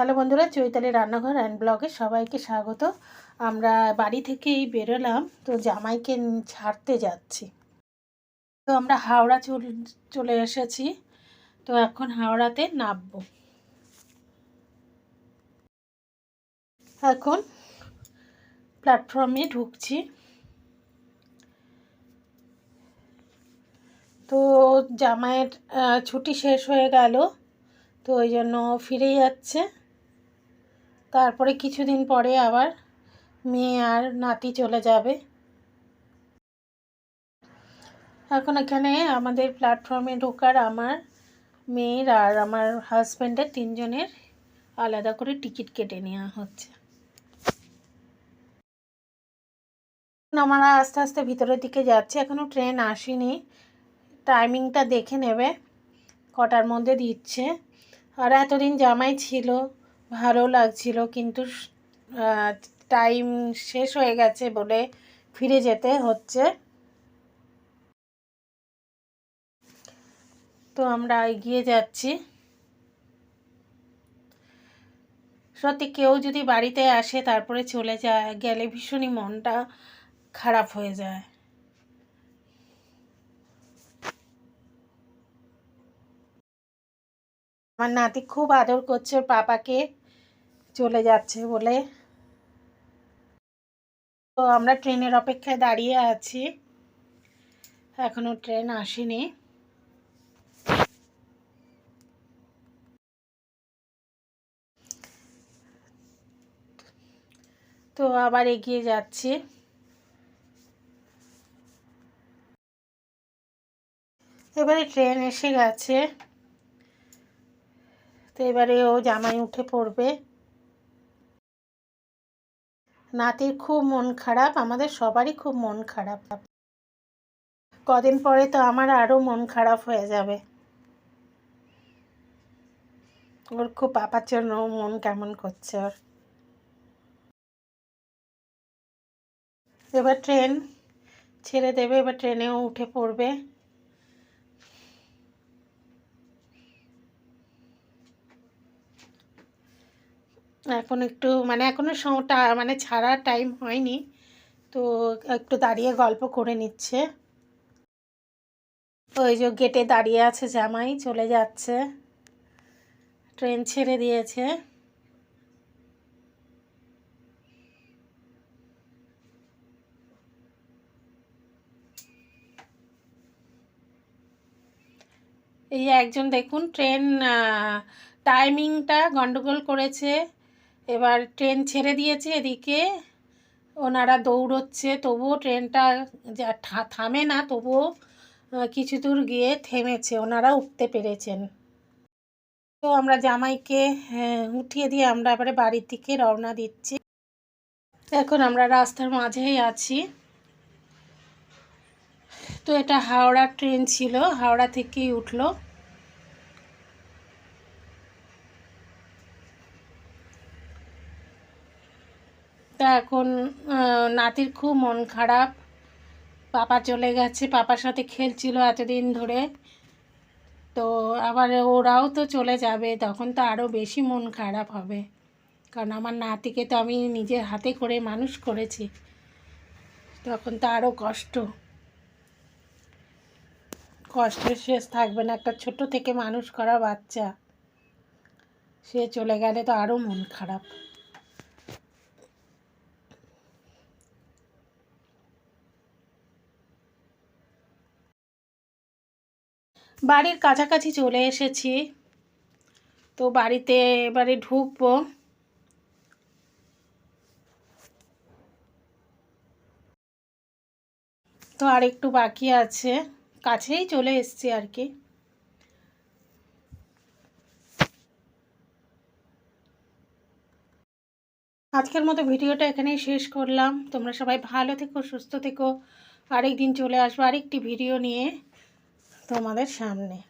Hello বন্ধুরা, চৈতালি রান্নাঘর and ব্লগে সবাইকে স্বাগত। আমরা বাড়ি থেকেই বেরোলাম, তো জামাইকে ছাড়তে যাচ্ছি। তো আমরা হাওড়া চলে এসেছি, তো এখন হাওড়াতে নামবো। এখন প্ল্যাটফর্মে ঢুকছি। তো জামাইয়ের ছুটি শেষ হয়ে গেল, তো ওই জন্য ফিরে যাচ্ছে। তারপরে কিছুদিন পরে আবার মেয়ে আর নাতি চলে যাবে। এখন এখানে আমাদের প্ল্যাটফর্মে ঢোকার আমার মেয়ের আর আমার হাজব্যান্ডের তিনজনের আলাদা করে টিকিট কেটে নেওয়া হচ্ছে। আমরা আস্তে আস্তে ভিতরের দিকে যাচ্ছি এখনও ট্রেন আসেনি। টাইমিংটা দেখে নেবে, কটার মধ্যে দিচ্ছে। আর এতদিন জামাই ছিল ভালো লাগছিল, কিন্তু টাইম শেষ হয়ে গেছে বলে ফিরে যেতে হচ্ছে। তো আমরা এগিয়ে যাচ্ছি। সত্যি কেউ যদি বাড়িতে আসে, তারপরে চলে যায়, গেলে ভীষণই মনটা খারাপ হয়ে যায়। আমার নাতি খুব আদর করছে পাপাকে। চলে যাচ্ছে বলে। তো আমরা ট্রেনের অপেক্ষায় দাঁড়িয়ে আছি। এখনও ট্রেন আসেনি। তো আবার এগিয়ে যাচ্ছি। এবারে ট্রেন এসে গেছে। তো এবারে ও জামাই উঠে পড়বে। নাতির খুব মন খারাপ, আমাদের সবারই খুব মন খারাপ। কদিন পরে তো আমার আরও মন খারাপ হয়ে যাবে। ওর খুব পাপার জন্য মন কেমন করছে ওর। এবার ট্রেন ছেড়ে দেবে, এবার ট্রেনেও উঠে পড়বে। এখন একটু মানে এখনও শোটা মানে ছাড়ার টাইম হয়নি। তো একটু দাঁড়িয়ে গল্প করে নিচ্ছে। ওই যে গেটে দাঁড়িয়ে আছে জামাই, চলে যাচ্ছে। ট্রেন ছেড়ে দিয়েছে। এই একজন দেখুন, ট্রেন টাইমিংটা গন্ডগোল করেছে। এবার ট্রেন ছেড়ে দিয়েছে এদিকে। ওনারা দৌড়চ্ছে তবুও ট্রেনটা যা থামে না তবুও কিছু দূর গিয়ে থেমেছে। ওনারা উঠতে পেরেছেন। তো আমরা জামাইকে হ্যাঁ, উঠিয়ে দিয়ে আমরা এবারে বাড়ির দিকে রওনা দিচ্ছি। এখন আমরা রাস্তার মাঝেই আছি। তো এটা হাওড়া ট্রেন ছিল হাওড়া থেকেই উঠল। তা এখন নাতির খুব মন খারাপ। পাপা চলে গেছে, পাপার সাথে খেলছিল এতদিন ধরে। তো আবার ওরাও তো চলে যাবে, তখন তো আরও বেশি মন খারাপ হবে। কারণ আমার নাতিকে তো আমি নিজের হাতে করে মানুষ করেছি। তখন তো আরও কষ্ট। কষ্টের শেষ থাকবে না, একটা ছোট থেকে মানুষ করা বাচ্চা। সে চলে গেলে তো আরও মন খারাপ। বাড়ির কাছাকাছি চলে এসেছি। তো বাড়িতে এবারে ঢুকবো। তো আর একটু বাকি আছে। কাছেই চলে এসছি আর কি। আজকের মতো ভিডিওটা এখানেই শেষ করলাম। তোমরা সবাই ভালো থেকো, সুস্থ থেকো। আরেক দিন চলে আসব আরেকটি ভিডিও নিয়ে। তোমাদের সামনে।